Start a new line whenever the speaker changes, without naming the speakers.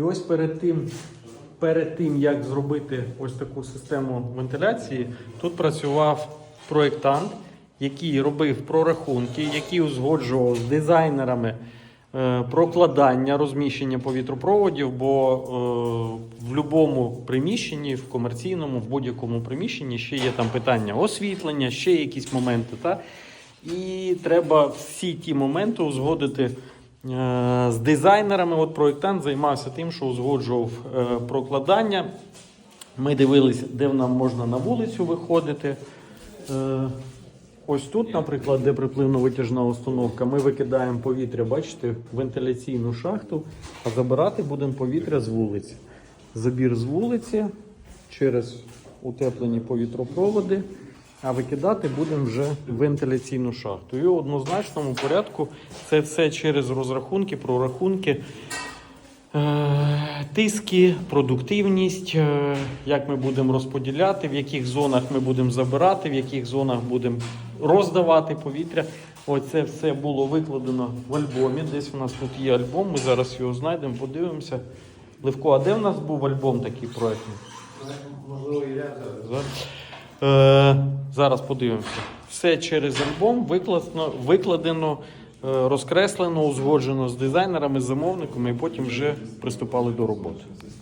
І ось перед тим, перед тим, як зробити ось таку систему вентиляції, тут працював проєктант, який робив прорахунки, який узгоджував з дизайнерами е, прокладання, розміщення повітропроводів, бо е, в будь-якому приміщенні, в комерційному, в будь-якому приміщенні ще є там питання освітлення, ще якісь моменти. Та? І треба всі ті моменти узгодити з дизайнерами. От проєктант займався тим, що узгоджував е, прокладання. Ми дивилися, де нам можна на вулицю виходити. Е, Ось тут, наприклад, де припливно-витяжна установка, ми викидаємо повітря, бачите, вентиляційну шахту, а забирати будемо повітря з вулиці. Забір з вулиці через утеплені повітропроводи, а викидати будемо вже в вентиляційну шахту. І в однозначному порядку це все через розрахунки, прорахунки. Е, Тиски, продуктивність, е, як ми будемо розподіляти, в яких зонах ми будемо забирати, в яких зонах будемо роздавати повітря. Оце все було викладено в альбомі. Десь у нас тут є альбом. Ми зараз його знайдемо, подивимося. Левко, а де в нас був альбом такий проєктний?
Можливо, і я зараз.
Е, зараз подивимося. Все через альбом викладено, викладено, розкреслено, узгоджено з дизайнерами, замовниками, і потім вже приступали до роботи.